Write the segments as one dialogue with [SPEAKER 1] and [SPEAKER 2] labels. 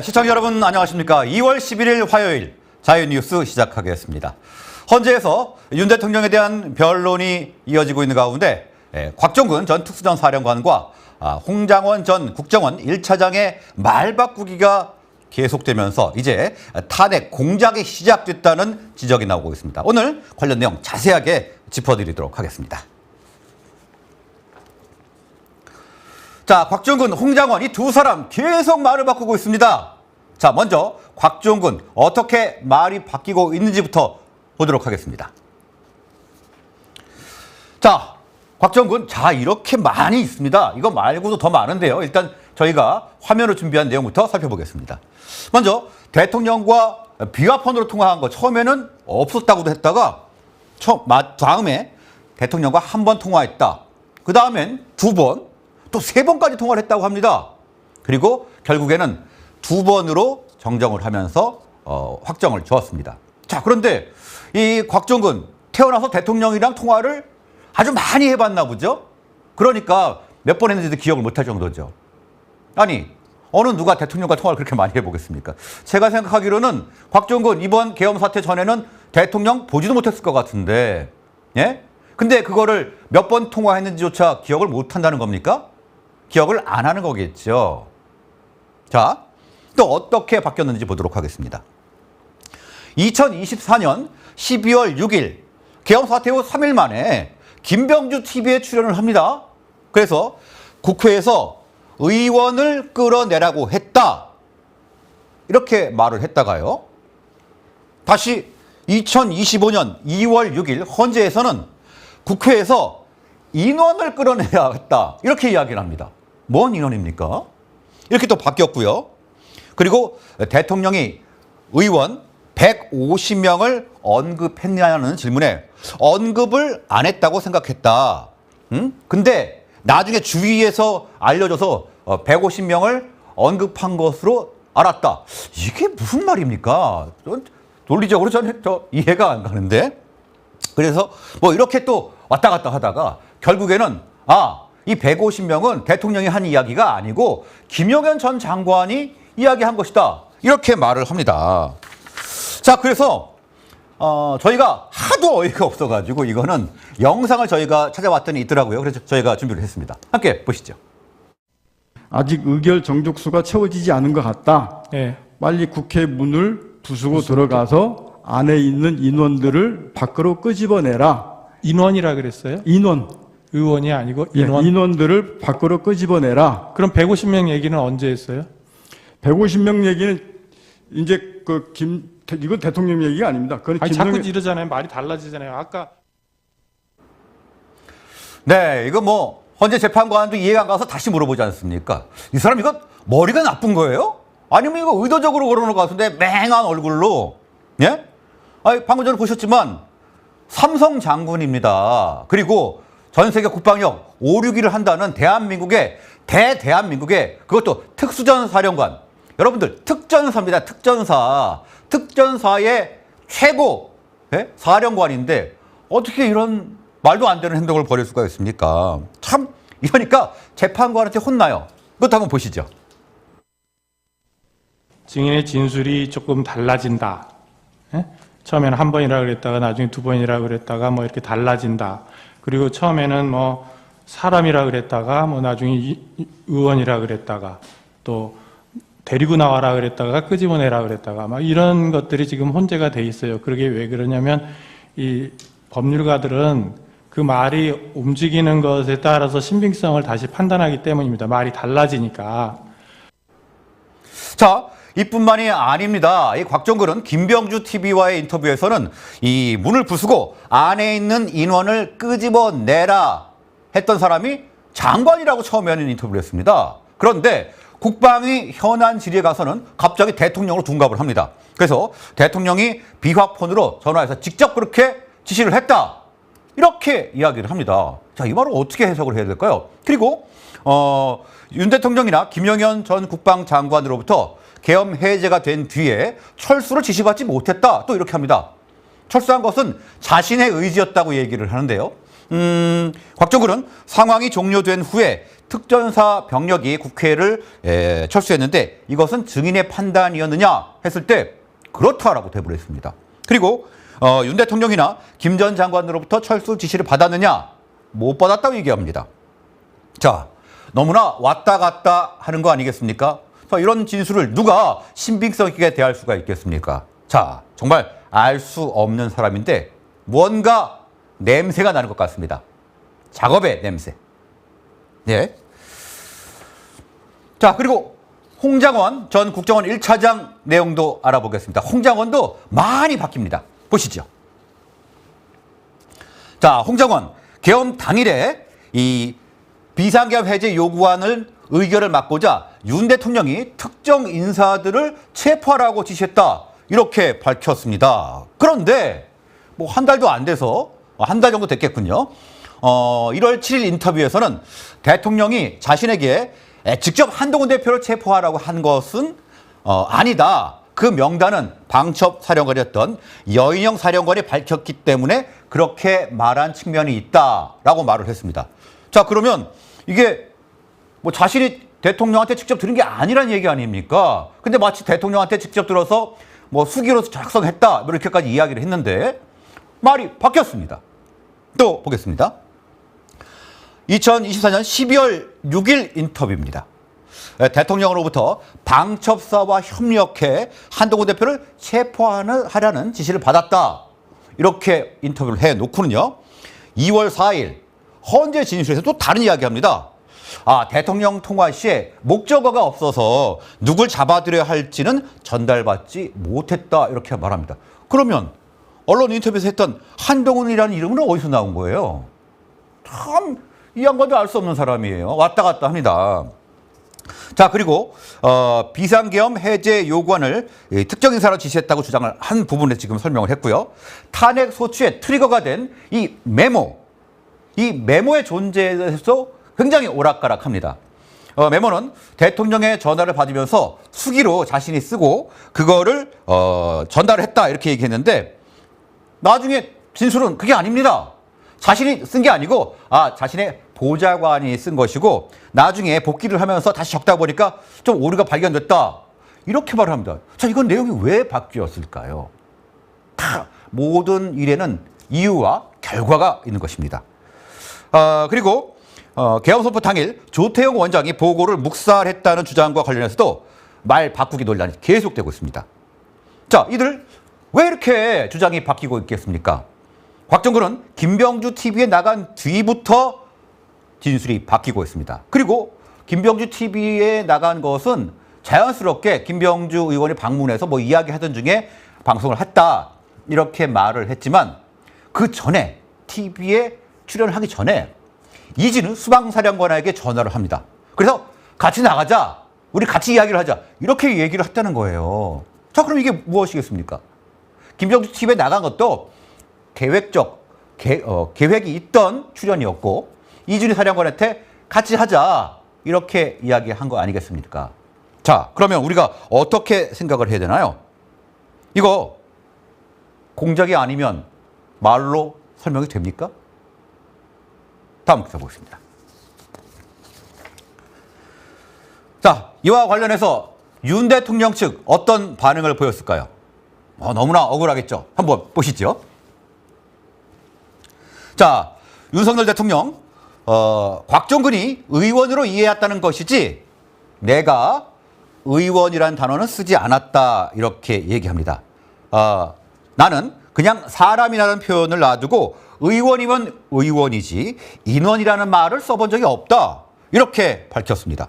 [SPEAKER 1] 네, 시청자 여러분 안녕하십니까. 2월 11일 화요일 자유뉴스 시작하겠습니다. 헌재에서 윤 대통령에 대한 변론이 이어지고 있는 가운데 예, 곽종근 전 특수전 사령관과 아, 홍장원 전 국정원 1차장의 말 바꾸기가 계속되면서 이제 탄핵 공작이 시작됐다는 지적이 나오고 있습니다. 오늘 관련 내용 자세하게 짚어드리도록 하겠습니다. 자, 곽종근, 홍장원 이 두 사람 계속 말을 바꾸고 있습니다. 자, 먼저 곽종근 어떻게 말이 바뀌고 있는지부터 보도록 하겠습니다. 자, 곽종근 자 이렇게 많이 있습니다. 이거 말고도 더 많은데요. 일단 저희가 화면을 준비한 내용부터 살펴보겠습니다. 먼저 대통령과 비화폰으로 통화한 거 처음에는 없었다고도 했다가 처음 마- 다음에 대통령과 한 번 통화했다. 그 다음엔 두 번, 또 세 번까지 통화를 했다고 합니다. 그리고 결국에는 두 번으로 정정을 하면서 어, 확정을 주었습니다. 자, 그런데 이 곽종근 태어나서 대통령이랑 통화를 아주 많이 해봤나 보죠? 그러니까 몇 번 했는지도 기억을 못할 정도죠. 아니, 어느 누가 대통령과 통화를 그렇게 많이 해보겠습니까? 제가 생각하기로는 곽종근 이번 계엄 사태 전에는 대통령 보지도 못했을 것 같은데, 예? 근데 그거를 몇 번 통화했는지조차 기억을 못 한다는 겁니까? 기억을 안 하는 거겠죠. 자, 또 어떻게 바뀌었는지 보도록 하겠습니다. 2024년 12월 6일 계엄 사태 후 3일 만에 김병주 TV에 출연을 합니다. 그래서 국회에서 의원을 끌어내라고 했다. 이렇게 말을 했다가요. 다시 2025년 2월 6일 헌재에서는 국회에서 인원을 끌어내야 했다. 이렇게 이야기를 합니다. 뭔 인원입니까? 이렇게 또 바뀌었고요. 그리고 대통령이 의원 150명을 언급했냐는 질문에 언급을 안 했다고 생각했다. 응? 근데 나중에 주위에서 알려줘서 150명을 언급한 것으로 알았다. 이게 무슨 말입니까? 전 논리적으로 저는 저 이해가 안 가는데. 그래서 뭐 이렇게 또 왔다 갔다 하다가 결국에는 아, 이 150명은 대통령이 한 이야기가 아니고 김용현 전 장관이 이야기한 것이다. 이렇게 말을 합니다. 자, 그래서 어, 저희가 하도 어이가 없어가지고 이거는 영상을 저희가 찾아왔더니 있더라고요. 그래서 저희가 준비를 했습니다. 함께 보시죠.
[SPEAKER 2] 아직 의결 정족수가 채워지지 않은 것 같다.
[SPEAKER 3] 예.
[SPEAKER 2] 빨리 국회 문을 부수고 들어가서 안에 있는 인원들을 밖으로 끄집어내라.
[SPEAKER 3] 인원이라 그랬어요?
[SPEAKER 2] 인원,
[SPEAKER 3] 의원이 아니고
[SPEAKER 2] 예,
[SPEAKER 3] 인원.
[SPEAKER 2] 인원들을 밖으로 끄집어내라.
[SPEAKER 3] 그럼 150명 얘기는 언제 했어요?
[SPEAKER 2] 150명 얘기는 이제 그 김, 이건 대통령 얘기가 아닙니다. 그건
[SPEAKER 3] 아니
[SPEAKER 2] 김정일,
[SPEAKER 3] 자꾸 이러잖아요. 말이 달라지잖아요. 아까
[SPEAKER 1] 네, 이거 뭐 헌재 재판관도 이해가 안 가서 다시 물어보지 않습니까? 이 사람 이거 머리가 나쁜 거예요? 아니면 이거 의도적으로 그러는 것 같은데 맹한 얼굴로 예? 아니 방금 전에 보셨지만 삼성 장군입니다. 그리고 전 세계 국방력 5, 6위를 한다는 대한민국의 대대한민국의 그것도 특수전 사령관. 여러분들 특전사입니다. 특전사. 특전사의 최고 예? 사령관인데 어떻게 이런 말도 안 되는 행동을 벌일 수가 있습니까? 참 이러니까 재판관한테 혼나요. 그것도 한번 보시죠.
[SPEAKER 3] 증인의 진술이 조금 달라진다. 예? 처음에는 한 번이라 그랬다가 나중에 두 번이라 그랬다가 뭐 이렇게 달라진다. 그리고 처음에는 뭐 사람이라 그랬다가 뭐 나중에 의원이라 그랬다가 또 데리고 나와라 그랬다가 끄집어내라 그랬다가 막 이런 것들이 지금 혼재가 돼 있어요. 그러게 왜 그러냐면 이 법률가들은 그 말이 움직이는 것에 따라서 신빙성을 다시 판단하기 때문입니다. 말이 달라지니까.
[SPEAKER 1] 자, 이뿐만이 아닙니다. 이 곽정근은 김병주 TV와의 인터뷰에서는 이 문을 부수고 안에 있는 인원을 끄집어내라 했던 사람이 장관이라고 처음에는 인터뷰를 했습니다. 그런데 국방위 현안 질의에 가서는 갑자기 대통령으로 둔갑을 합니다. 그래서 대통령이 비화폰으로 전화해서 직접 그렇게 지시를 했다. 이렇게 이야기를 합니다. 자, 이 말을 어떻게 해석을 해야 될까요? 그리고 어, 윤 대통령이나 김영현 전 국방장관으로부터 계엄 해제가 된 뒤에 철수를 지시받지 못했다. 또 이렇게 합니다. 철수한 것은 자신의 의지였다고 얘기를 하는데요. 음, 곽정근은 상황이 종료된 후에 특전사 병력이 국회를 에, 철수했는데 이것은 증인의 판단이었느냐 했을 때 그렇다라고 대부를 했습니다. 그리고 어, 윤 대통령이나 김 전 장관으로부터 철수 지시를 받았느냐 못 받았다고 얘기합니다. 자, 너무나 왔다 갔다 하는 거 아니겠습니까? 자, 이런 진술을 누가 신빙성 있게 대할 수가 있겠습니까? 자, 정말 알 수 없는 사람인데 뭔가 냄새가 나는 것 같습니다. 작업의 냄새. 네. 자, 그리고 홍장원 전 국정원 1차장 내용도 알아보겠습니다. 홍장원도 많이 바뀝니다. 보시죠. 자, 홍장원 계엄 당일에 이 비상계엄 해제 요구안을 의결을 막고자 윤 대통령이 특정 인사들을 체포하라고 지시했다. 이렇게 밝혔습니다. 그런데 뭐 한 달도 안 돼서 한 달 정도 됐겠군요. 어, 1월 7일 인터뷰에서는 대통령이 자신에게 에, 직접 한동훈 대표를 체포하라고 한 것은 어, 아니다. 그 명단은 방첩 사령관이었던 여인영 사령관이 밝혔기 때문에 그렇게 말한 측면이 있다라고 말을 했습니다. 자, 그러면 이게 뭐 자신이 대통령한테 직접 들은 게 아니란 얘기 아닙니까? 근데 마치 대통령한테 직접 들어서 뭐 수기로 작성했다 뭐 이렇게까지 이야기를 했는데 말이 바뀌었습니다. 또 보겠습니다. 2024년 12월 6일 인터뷰입니다. 에, 대통령으로부터 방첩사와 협력해 한동훈 대표를 체포하라는 지시를 받았다. 이렇게 인터뷰를 해 놓고는요. 2월 4일 헌재 진술에서 또 다른 이야기 합니다. 아, 대통령 통화 시에 목적어가 없어서 누굴 잡아들여야 할지는 전달받지 못했다. 이렇게 말합니다. 그러면 언론 인터뷰에서 했던 한동훈이라는 이름은 어디서 나온 거예요? 참 이 양반도 알 수 없는 사람이에요. 왔다 갔다 합니다. 자 그리고 어, 비상계엄 해제 요구안을 이 특정 인사로 지시했다고 주장을 한 부분에 지금 설명을 했고요. 탄핵 소추의 트리거가 된 이 메모, 이 메모의 존재에 대해서 굉장히 오락가락합니다. 어, 메모는 대통령의 전화를 받으면서 수기로 자신이 쓰고 그거를 어, 전달을 했다 이렇게 얘기했는데 나중에 진술은 그게 아닙니다. 자신이 쓴 게 아니고 아 자신의 보좌관이 쓴 것이고 나중에 복귀를 하면서 다시 적다 보니까 좀 오류가 발견됐다 이렇게 말을 합니다. 자 이건 내용이 왜 바뀌었을까요? 다 모든 일에는 이유와 결과가 있는 것입니다. 아, 그리고 어, 개헌선포 당일 조태용 원장이 보고를 묵살했다는 주장과 관련해서도 말 바꾸기 논란이 계속되고 있습니다. 자, 이들 왜 이렇게 주장이 바뀌고 있겠습니까? 곽정근은 김병주 TV에 나간 뒤부터 진술이 바뀌고 있습니다. 그리고 김병주 TV에 나간 것은 자연스럽게 김병주 의원이 방문해서 뭐 이야기하던 중에 방송을 했다 이렇게 말을 했지만 그 전에 TV에 출연을 하기 전에 이진우 수방사령관에게 전화를 합니다. 그래서 같이 나가자. 우리 같이 이야기를 하자. 이렇게 얘기를 했다는 거예요. 자, 그럼 이게 무엇이겠습니까? 김병주 TV에 나간 것도 계획적, 계, 어, 계획이 있던 출연이었고, 이준희 사령관한테 같이 하자. 이렇게 이야기한 거 아니겠습니까? 자, 그러면 우리가 어떻게 생각을 해야 되나요? 이거 공작이 아니면 말로 설명이 됩니까? 다음 기사 보겠습니다. 자, 이와 관련해서 윤 대통령 측 어떤 반응을 보였을까요? 어, 너무나 억울하겠죠. 한번 보시죠. 자, 윤석열 대통령, 어, 곽종근이 의원으로 이해했다는 것이지 내가 의원이라는 단어는 쓰지 않았다 이렇게 얘기합니다. 아, 나는 그냥 사람이라는 표현을 놔두고 의원이면 의원이지 인원이라는 말을 써본 적이 없다 이렇게 밝혔습니다.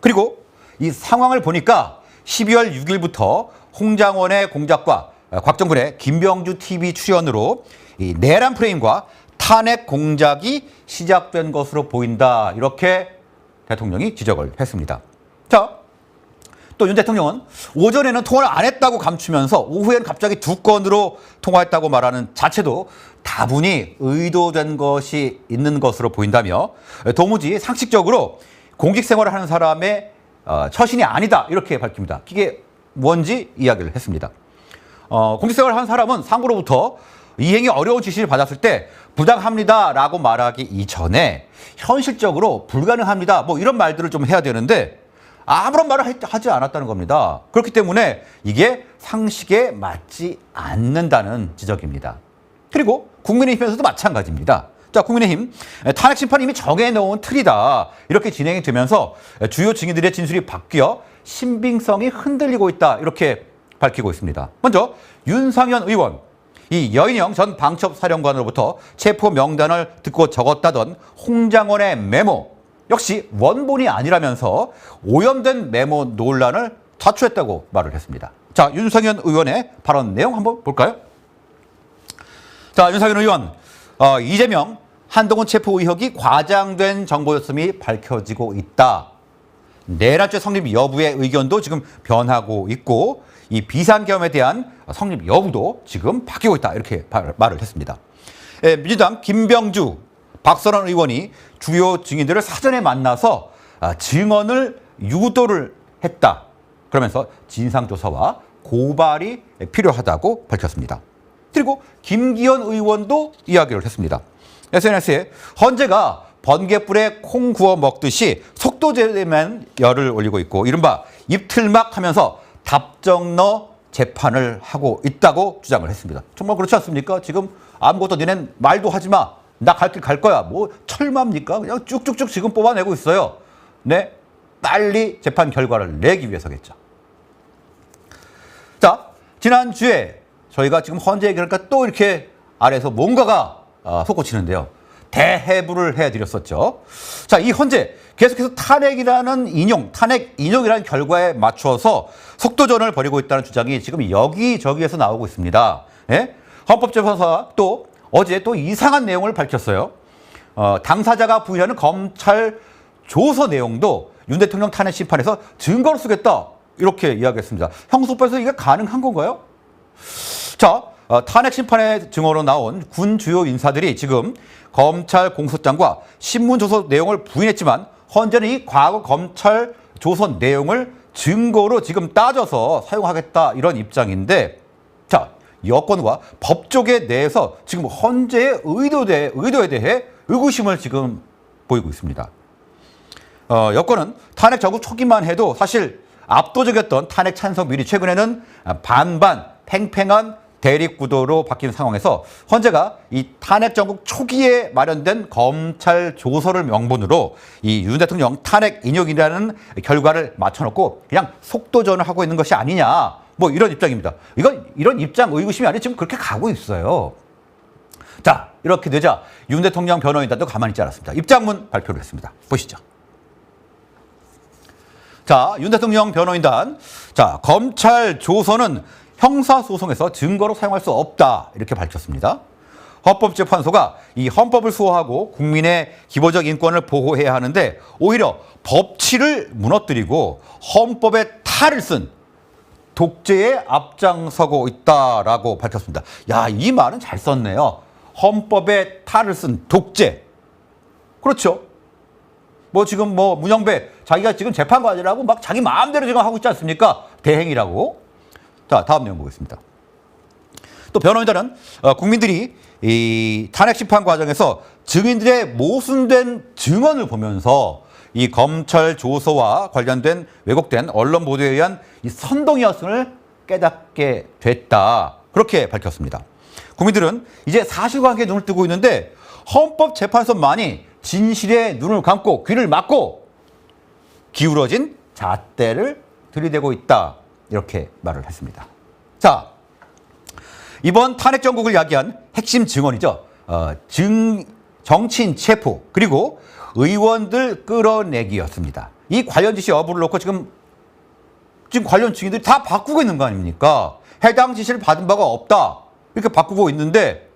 [SPEAKER 1] 그리고 이 상황을 보니까 12월 6일부터 홍장원의 공작과 곽정근의 김병주 TV 출연으로 이 내란 프레임과 탄핵 공작이 시작된 것으로 보인다 이렇게 대통령이 지적을 했습니다. 자, 또 윤 대통령은 오전에는 통화를 안 했다고 감추면서 오후에는 갑자기 두 건으로 통화했다고 말하는 자체도 다분히 의도된 것이 있는 것으로 보인다며 도무지 상식적으로 공직 생활을 하는 사람의 어, 처신이 아니다 이렇게 밝힙니다. 이게 뭔지 이야기를 했습니다. 어, 공직 생활을 하는 사람은 상부로부터 이행이 어려운 지시를 받았을 때 부당합니다 라고 말하기 이전에 현실적으로 불가능합니다. 뭐 이런 말들을 좀 해야 되는데 아무런 말을 하- 하지 않았다는 겁니다. 그렇기 때문에 이게 상식에 맞지 않는다는 지적입니다. 그리고 국민의힘에서도 마찬가지입니다. 자, 국민의힘 탄핵 심판 이미 정해놓은 틀이다. 이렇게 진행이 되면서 주요 증인들의 진술이 바뀌어 신빙성이 흔들리고 있다. 이렇게 밝히고 있습니다. 먼저 윤상현 의원, 이 여인영 전 방첩사령관으로부터 체포 명단을 듣고 적었다던 홍장원의 메모 역시 원본이 아니라면서 오염된 메모 논란을 자초했다고 말을 했습니다. 자, 윤상현 의원의 발언 내용 한번 볼까요? 자, 윤상현 의원, 어, 이재명 한동훈 체포 의혹이 과장된 정보였음이 밝혀지고 있다. 내란죄 성립 여부의 의견도 지금 변하고 있고 이 비상계엄에 대한 성립 여부도 지금 바뀌고 있다 이렇게 바- 말을 했습니다. 예, 민주당 김병주, 박선원 의원이 주요 증인들을 사전에 만나서 아, 증언을 유도를 했다. 그러면서 진상조사와 고발이 필요하다고 밝혔습니다. 그리고 김기현 의원도 이야기를 했습니다. SNS에 헌재가 번개불에 콩 구워 먹듯이 속도제면 열을 올리고 있고 이른바 입틀막 하면서 답정너 재판을 하고 있다고 주장을 했습니다. 정말 그렇지 않습니까? 지금 아무것도 니넨 말도 하지 마. 나 갈 길 갈 거야. 뭐 철마입니까? 그냥 쭉쭉쭉 지금 뽑아내고 있어요. 네. 빨리 재판 결과를 내기 위해서겠죠. 자, 지난주에 저희가 지금 헌재 얘기하니까 또 이렇게 아래에서 뭔가가 아, 솟구치는데요. 대해부를 해드렸었죠. 자, 이 헌재 계속해서 탄핵이라는 인용, 탄핵 인용이라는 결과에 맞춰서 속도전을 벌이고 있다는 주장이 지금 여기저기에서 나오고 있습니다. 예? 헌법재판소가 또 어제 또 이상한 내용을 밝혔어요. 어, 당사자가 부인하는 검찰 조서 내용도 윤 대통령 탄핵 심판에서 증거로 쓰겠다 이렇게 이야기했습니다. 형소법에서 이게 가능한 건가요? 자, 어, 탄핵 심판의 증언으로 나온 군 주요 인사들이 지금 검찰 공소장과 신문 조서 내용을 부인했지만 헌재는 이 과거 검찰 조서 내용을 증거로 지금 따져서 사용하겠다 이런 입장인데 자 여권과 법조계 내에서 지금 헌재의 의도에, 의도에 대해 의구심을 지금 보이고 있습니다. 어, 여권은 탄핵 정국 초기만 해도 사실 압도적이었던 탄핵 찬성 비율이 최근에는 반반 팽팽한 대립 구도로 바뀐 상황에서 헌재가 이 탄핵 정국 초기에 마련된 검찰 조서를 명분으로 이 윤 대통령 탄핵 인용이라는 결과를 맞춰놓고 그냥 속도전을 하고 있는 것이 아니냐 뭐 이런 입장입니다. 이건 이런 입장 의구심이 아니라 지금 그렇게 가고 있어요. 자 이렇게 되자 윤 대통령 변호인단도 가만히 있지 않았습니다. 입장문 발표를 했습니다. 보시죠. 자, 윤 대통령 변호인단. 자, 검찰 조서는 형사소송에서 증거로 사용할 수 없다. 이렇게 밝혔습니다. 헌법재판소가 이 헌법을 수호하고 국민의 기본적 인권을 보호해야 하는데 오히려 법치를 무너뜨리고 헌법의 탈을 쓴 독재에 앞장서고 있다라고 밝혔습니다. 야, 이 말은 잘 썼네요. 헌법의 탈을 쓴 독재. 그렇죠. 뭐 지금 뭐 문영배 자기가 지금 재판관이라고 막 자기 마음대로 지금 하고 있지 않습니까? 대행이라고. 자, 다음 내용 보겠습니다. 또 변호인단은 어, 국민들이 이 탄핵 심판 과정에서 증인들의 모순된 증언을 보면서 이 검찰 조서와 관련된 왜곡된 언론 보도에 의한 이 선동이었음을 깨닫게 됐다. 그렇게 밝혔습니다. 국민들은 이제 사실관계에 눈을 뜨고 있는데 헌법재판소만이 진실에 눈을 감고 귀를 막고 기울어진 잣대를 들이대고 있다. 이렇게 말을 했습니다. 자, 이번 탄핵 정국을 야기한 핵심 증언이죠. 어, 증, 정치인 체포 그리고 의원들 끌어내기였습니다. 이 관련 지시 여부를 놓고 지금 지금 관련 증인들이 다 바꾸고 있는 거 아닙니까? 해당 지시를 받은 바가 없다. 이렇게 바꾸고 있는데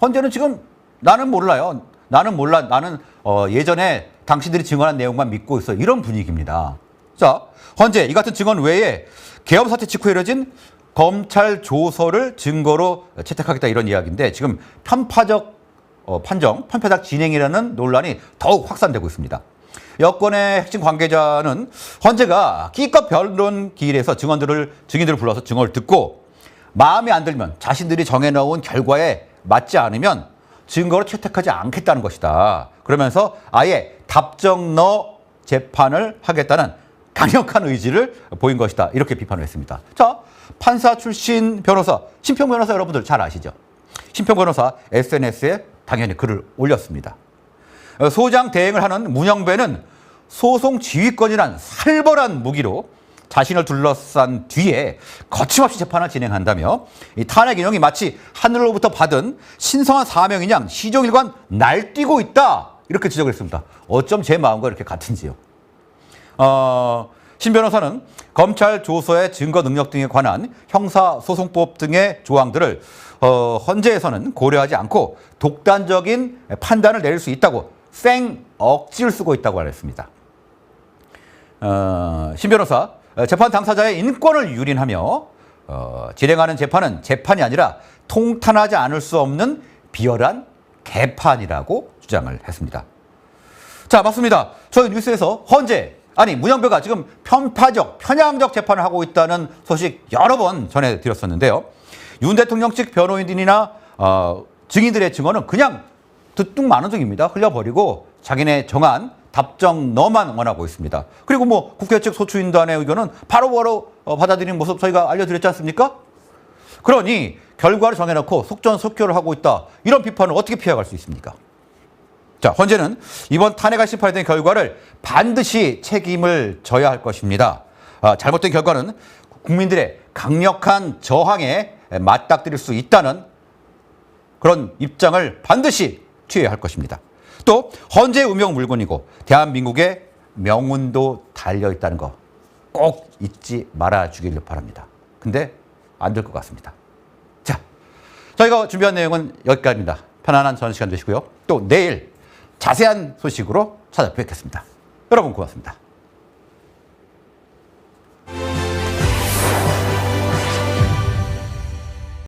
[SPEAKER 1] 헌재는 지금 나는 몰라요. 나는 몰라. 나는 어, 예전에 당신들이 증언한 내용만 믿고 있어. 이런 분위기입니다. 자, 헌재 이 같은 증언 외에 계엄 사태 직후에 이뤄진 검찰 조서를 증거로 채택하겠다 이런 이야기인데 지금 편파적 어, 판정, 편파적 진행이라는 논란이 더욱 확산되고 있습니다. 여권의 핵심 관계자는 헌재가 기껏 변론 기일에서 증언들을 증인들을 불러서 증언을 듣고 마음에 안 들면 자신들이 정해놓은 결과에 맞지 않으면 증거로 채택하지 않겠다는 것이다. 그러면서 아예 답정 너 재판을 하겠다는 강력한 의지를 보인 것이다. 이렇게 비판을 했습니다. 자, 판사 출신 변호사, 심평 변호사 여러분들 잘 아시죠? 심평 변호사 SNS에 당연히 글을 올렸습니다. 어, 소장 대행을 하는 문영배는 소송 지휘권이란 살벌한 무기로 자신을 둘러싼 뒤에 거침없이 재판을 진행한다며 이 탄핵 인용이 마치 하늘로부터 받은 신성한 사명인 양 시종일관 날뛰고 있다 이렇게 지적을 했습니다. 어쩜 제 마음과 이렇게 같은지요. 어, 신 변호사는 검찰 조서의 증거 능력 등에 관한 형사소송법 등의 조항들을 어, 헌재에서는 고려하지 않고 독단적인 판단을 내릴 수 있다고 생 억지를 쓰고 있다고 말했습니다. 어, 신 변호사 어, 재판 당사자의 인권을 유린하며 어, 진행하는 재판은 재판이 아니라 통탄하지 않을 수 없는 비열한 개판이라고 주장을 했습니다. 자, 맞습니다. 저희 뉴스에서 헌재, 아니, 문영배가 지금 편파적, 편향적 재판을 하고 있다는 소식 여러 번 전해드렸었는데요. 윤 대통령 측 변호인들이나 어, 증인들의 증언은 그냥 듣뚱마는둥입니다. 흘려버리고 자기네 정한 답정 너만 원하고 있습니다. 그리고 뭐 국회 측 소추인단의 의견은 바로바로 어, 받아들이는 모습 저희가 알려드렸지 않습니까? 그러니 결과를 정해놓고 속전속결을 하고 있다. 이런 비판을 어떻게 피해갈 수 있습니까? 자, 헌재는 이번 탄핵안 대한 결과를 반드시 책임을 져야 할 것입니다. 아, 잘못된 결과는 국민들의 강력한 저항에 맞닥뜨릴 수 있다는 그런 입장을 반드시 취해야 할 것입니다. 또 헌재 운명 물건이고 대한민국의 명운도 달려 있다는 거 꼭 잊지 말아 주기를 바랍니다. 근데 안 될 것 같습니다. 자, 저희가 준비한 내용은 여기까지입니다. 편안한 전 시간 되시고요. 또 내일 자세한 소식으로 찾아뵙겠습니다. 여러분 고맙습니다.